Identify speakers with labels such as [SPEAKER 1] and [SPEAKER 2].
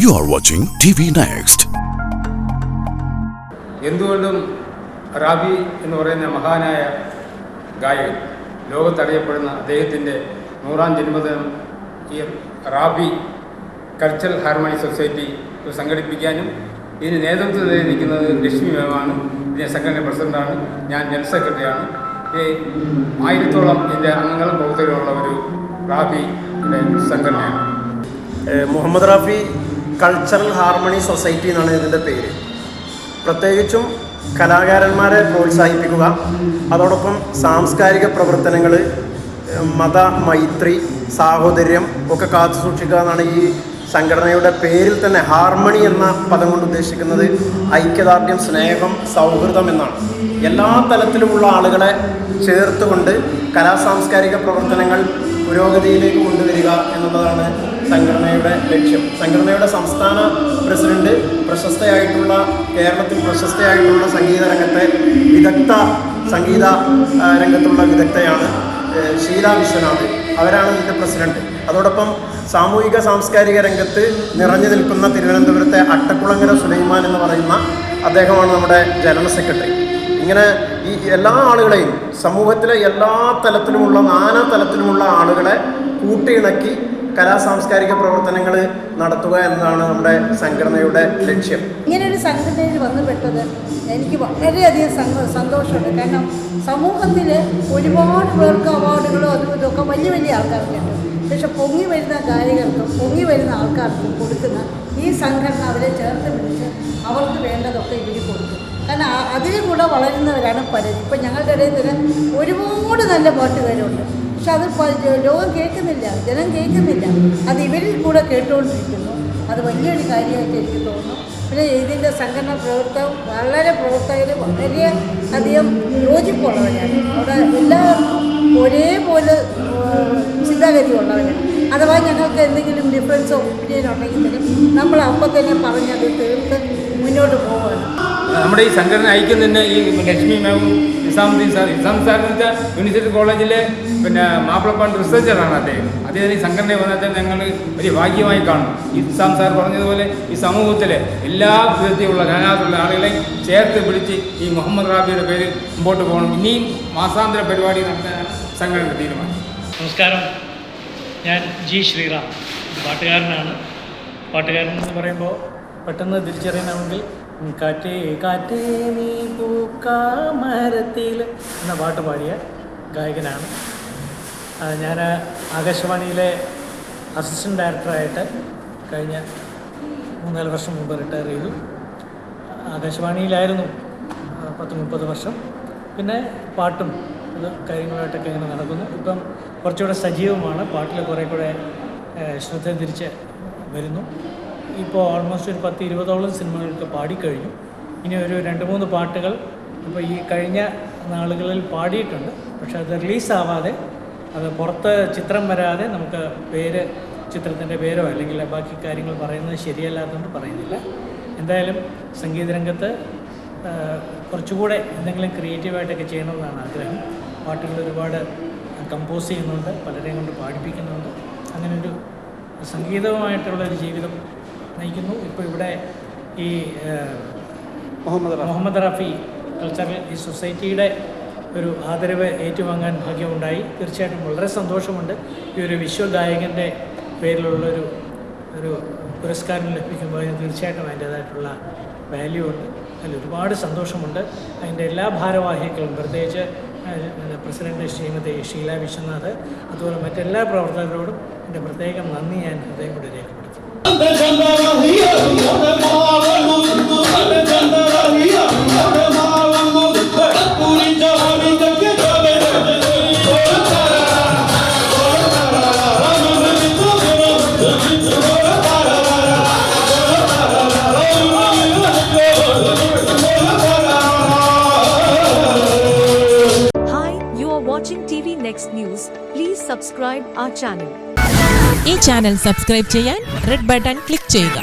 [SPEAKER 1] You are watching TV Next.
[SPEAKER 2] എന്തുകൊണ്ടും റാബി എന്ന് പറയുന്ന മഹാനായ ഗായകൻ ലോകത്തറിയപ്പെടുന്ന അദ്ദേഹത്തിന്റെ നൂറാം ജന്മദിനം ഈ റാബി കൾച്ചറൽ ഹാർമണി സൊസൈറ്റി സംഘടിപ്പിക്കാനും ഇതിന് നേതൃത്വം നിൽക്കുന്നത് ലക്ഷ്മി മേമാണ് ഇതിന്റെ സംഘടന പ്രസിഡന്റാണ് ഞാൻ ജനറൽ സെക്രട്ടറിയാണ്. ഈ ആയിരത്തോളം ഇതിന്റെ അംഗങ്ങളും പ്രവർത്തകരുമുള്ള ഒരു റാബിയുടെ സംഘടനയാണ്.
[SPEAKER 3] Mohammed Rafi cultural harmony society എന്നാണ് ഇതിന്റെ പേര്. പ്രത്യേകിച്ചും കലാകാരന്മാരെ പ്രോത്സാഹിപ്പിക്കുക അതോടൊപ്പം സാംസ്കാരിക പ്രവർത്തനങ്ങൾ മത മൈത്രി സാഹോദര്യം ഒക്കെ കാത്തു സൂക്ഷിക്കുക എന്നാണ് ഈ സംഘടനയുടെ പേരിൽ തന്നെ ഹാർമണി എന്ന പദം കൊണ്ട് ഉദ്ദേശിക്കുന്നത്. ഐക്യദാർഢ്യം സ്നേഹം സൗഹൃദം എന്നാണ്. എല്ലാ തലത്തിലുമുള്ള ആളുകളെ ചേർത്തുകൊണ്ട് കലാ സാംസ്കാരിക പ്രവർത്തനങ്ങൾ പുരോഗതിയിലേക്ക് കൊണ്ടുവരിക എന്നുള്ളതാണ് സംഘടനയുടെ ലക്ഷ്യം. സംഘടനയുടെ സംസ്ഥാന പ്രസിഡന്റ് പ്രശസ്തയായിട്ടുള്ള കേരളത്തിൽ പ്രശസ്തയായിട്ടുള്ള സംഗീത രംഗത്തെ വിദഗ്ധ സംഗീത രംഗത്തുള്ള വിദഗ്ധയാണ് ഷീല വിശ്വനാഥ്. അവരാണ് ഇതിന്റെ പ്രസിഡന്റ്. അതോടൊപ്പം സാമൂഹിക സാംസ്കാരിക രംഗത്ത് നിറഞ്ഞു നിൽക്കുന്ന തിരുവനന്തപുരത്തെ അട്ടക്കുളങ്ങര സുലൈമാൻ എന്ന് പറയുന്ന അദ്ദേഹമാണ് നമ്മുടെ ജനറൽ സെക്രട്ടറി. ഇങ്ങനെ ഈ എല്ലാ ആളുകളെയും സമൂഹത്തിലെ എല്ലാ തലത്തിലുമുള്ള നാനാ തലത്തിലുമുള്ള ആളുകളെ കൂട്ടിയിണക്കി കലാ സാംസ്കാരിക പ്രവർത്തനങ്ങൾ നടത്തുക എന്നതാണ് നമ്മുടെ സംഘടനയുടെ ലക്ഷ്യം.
[SPEAKER 4] ഇങ്ങനെ ഒരു സംഘടനയിൽ വന്നു പെട്ടത് എനിക്ക് വളരെയധികം സന്തോ സന്തോഷമുണ്ട്. കാരണം സമൂഹത്തിൽ ഒരുപാട് പേർക്ക് അവാർഡുകളോ അതും ഇതൊക്കെ വലിയ വലിയ ആൾക്കാർക്കുണ്ട്. പക്ഷെ പൊങ്ങി വരുന്ന ഗായകർക്കും പൊങ്ങി വരുന്ന ആൾക്കാർക്കും കൊടുക്കുന്ന ഈ സംഘടന അവരെ ചേർത്ത് പിടിച്ച് അവർക്ക് വേണ്ടതൊക്കെ ഇവർ കൊടുക്കും. കാരണം അതിലും കൂടെ വളരുന്നവരാണ് പലരും. ഇപ്പം ഞങ്ങളുടെ ഇടയിൽ തന്നെ ഒരുപാട് നല്ല പാട്ടുകാരുണ്ട്. പക്ഷെ അത് ലോകം കേൾക്കുന്നില്ല ജനം കേൾക്കുന്നില്ല. അത് ഇവരിൽ കൂടെ കേട്ടുകൊണ്ടിരിക്കുന്നു. അത് വലിയൊരു കാര്യമായിട്ട് എനിക്ക് തോന്നുന്നു. പിന്നെ ഇതിന്റെ സംഘടന പ്രവർത്തകം വളരെ പ്രവർത്തകർ വളരെ അധികം യോജിപ്പുള്ളവരാണ്. അവിടെ എല്ലാവർക്കും ഒരേപോലെ ഏഹ്, ചിന്താഗതി ഉള്ളവരാണ് അഥവാ ഞങ്ങൾക്ക് എന്തെങ്കിലും ഡിഫറൻസോ ഒപ്പീനിയൻ ഉണ്ടെങ്കിൽ തന്നെ നമ്മൾ അപ്പം തന്നെ പറഞ്ഞത് തീർത്ത് മുന്നോട്ട് പോവുകയാണ്.
[SPEAKER 2] നമ്മുടെ ഈ സംഘടന അയക്കുന്നതിന് ഈ ലക്ഷ്മി മാമും നിസാമുദ്ദീൻ സാർ നിസാം സാർ എന്ന് വെച്ചാൽ യൂണിവേഴ്സിറ്റി കോളേജിലെ പിന്നെ മാപ്പിളപ്പാണ്ട് റിസർച്ചറാണ് അദ്ദേഹം. അദ്ദേഹത്തിന് ഈ സംഘടന വന്നാൽ ഞങ്ങൾ വലിയ ഭാഗ്യമായി കാണും. ഈ നിസാം സാർ പറഞ്ഞതുപോലെ ഈ സമൂഹത്തിലെ എല്ലാ വിധത്തിലുള്ള നാനാത്തുള്ള ആളുകളെയും ചേർത്ത് പിടിച്ച് ഈ മുഹമ്മദ് റാബിയുടെ പേര് മുമ്പോട്ട് പോകണം. ഇനിയും മാസാന്തര പരിപാടി നടത്താനാണ് സംഘടന തീരുമാനം.
[SPEAKER 5] നമസ്കാരം. ഞാൻ ജി ശ്രീറാം. പാട്ടുകാരനാണ്. പാട്ടുകാരൻ എന്ന് പറയുമ്പോൾ പെട്ടെന്ന് തിരിച്ചറിയണമെങ്കിൽ കാറ്റേ കാറ്റേ നീ പൂക്കാമരത്തിൽ എന്ന പാട്ട് പാടിയ ഗായകനാണ്. ഞാൻ ആകാശവാണിയിലെ അസിസ്റ്റന്റ് ഡയറക്ടറായിട്ട് കഴിഞ്ഞ മൂന്നാൽ വർഷം മുമ്പ് റിട്ടയർ ചെയ്തു. ആകാശവാണിയിലായിരുന്നു പത്ത് മുപ്പത് വർഷം. പിന്നെ പാട്ടും ഇത് കാര്യങ്ങളായിട്ടൊക്കെ ഇങ്ങനെ നടക്കുന്നു. ഇപ്പം കുറച്ചുകൂടെ സജീവമാണ്. പാട്ടിൽ കുറേ കൂടെ ശ്രദ്ധ തിരിച്ച് വരുന്നു. ഇപ്പോൾ ഓൾമോസ്റ്റ് ഒരു പത്ത് ഇരുപതോളം സിനിമകൾക്ക് പാടിക്കഴിഞ്ഞു. ഇനി ഒരു രണ്ട് മൂന്ന് പാട്ടുകൾ ഇപ്പോൾ ഈ കഴിഞ്ഞ നാളുകളിൽ പാടിയിട്ടുണ്ട്. പക്ഷെ അത് റിലീസാവാതെ അത് പുറത്ത് ചിത്രം വരാതെ നമുക്ക് പേര് ചിത്രത്തിന്റെ പേരോ അല്ലെങ്കിൽ ബാക്കി കാര്യങ്ങൾ പറയുന്നത് ശരിയല്ലാത്തതുകൊണ്ട് പറയുന്നില്ല. എന്തായാലും സംഗീത രംഗത്ത് കുറച്ചുകൂടെ എന്തെങ്കിലും ക്രിയേറ്റീവായിട്ടൊക്കെ ചെയ്യണമെന്നാണ് ആഗ്രഹം. പാട്ടുകൾ ഒരുപാട് കമ്പോസ് ചെയ്യുന്നുണ്ട് പലരെയും കൊണ്ട് പാടിപ്പിക്കുന്നുണ്ട്. അങ്ങനൊരു ഒരു സംഗീതവുമായിട്ടുള്ള ഒരു ജീവിതം നയിക്കുന്നു. ഇപ്പോൾ ഇവിടെ ഈ മുഹമ്മദ് മുഹമ്മദ് റാഫി കൾച്ചറൽ ഈ സൊസൈറ്റിയുടെ ഒരു ആദരവ് ഏറ്റുവാങ്ങാൻ ഭാഗ്യമുണ്ടായി. തീർച്ചയായിട്ടും വളരെ സന്തോഷമുണ്ട്. ഈ ഒരു വിശ്വ ഗായകന്റെ പേരിലുള്ളൊരു ഒരു പുരസ്കാരം ലഭിക്കുമ്പോൾ അതിന് തീർച്ചയായിട്ടും അതിന്റേതായിട്ടുള്ള വാല്യൂ ഉണ്ട്. അതിൽ ഒരുപാട് സന്തോഷമുണ്ട്. അതിന്റെ എല്ലാ ഭാരവാഹികളും പ്രത്യേകിച്ച് പ്രസിഡന്റ് ശ്രീമതി ഷീല വിശ്വനാഥ് അതുപോലെ മറ്റെല്ലാ പ്രവർത്തകരോടും എന്റെ പ്രത്യേകം നന്ദി ഞാൻ ഹൃദയം കൂടി രേഖപ്പെടുത്തുന്നു
[SPEAKER 6] are watching TV Next News. Please subscribe our channel.
[SPEAKER 7] ഈ ചാനൽ സബ്സ്ക്രൈബ് ചെയ്യാൻ റെഡ് ബട്ടൺ ക്ലിക്ക് ചെയ്യുക